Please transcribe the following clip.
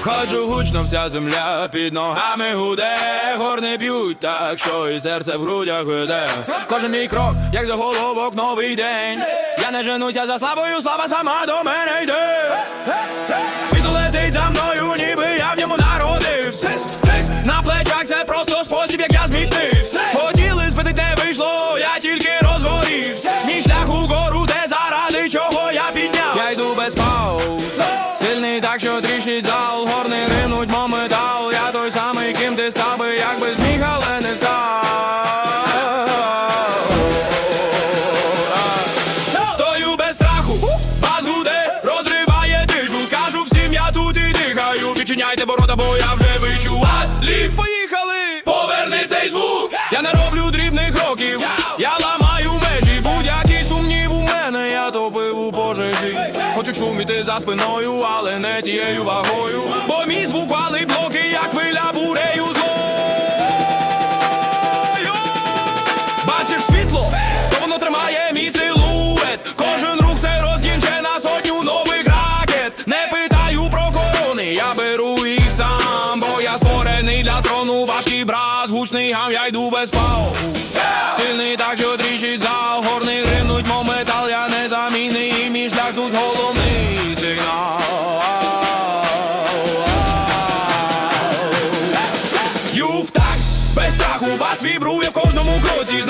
Входжу гучно, вся земля під ногами гуде, горни б'ють так, що і серце в грудях веде. Кожен мій крок, як заголовок, новий день. Я не женуся за славою, слава сама до мене йде. Так, зал, горни ринуть мов метал. Я той самий, ким ти став би, якби зміг, але не став. Стою без страху, баз гуде, розриває тишу Скажу всім, я тут і дихаю Відчиняйте ворота, бо я вже вищу Алі, поїхали! Поверни цей звук! Я не роблю дрібних кроків Я ламаю пожежі шуміти за спиною, але не тією вагою Бо мій звук валить блоки, як хвиля бурею злою Бачиш світло, то воно тримає силует. Кожен рух це розгінче на сотню нових ракет. Не питаю про корони, я беру їх сам, бо я створений для трону. Важкий браз, гучний гам, я йду без пауз. Сильний так, що тріщить зал, горний гримнуть, Юв так, без страху вас вібрує в кожному кроці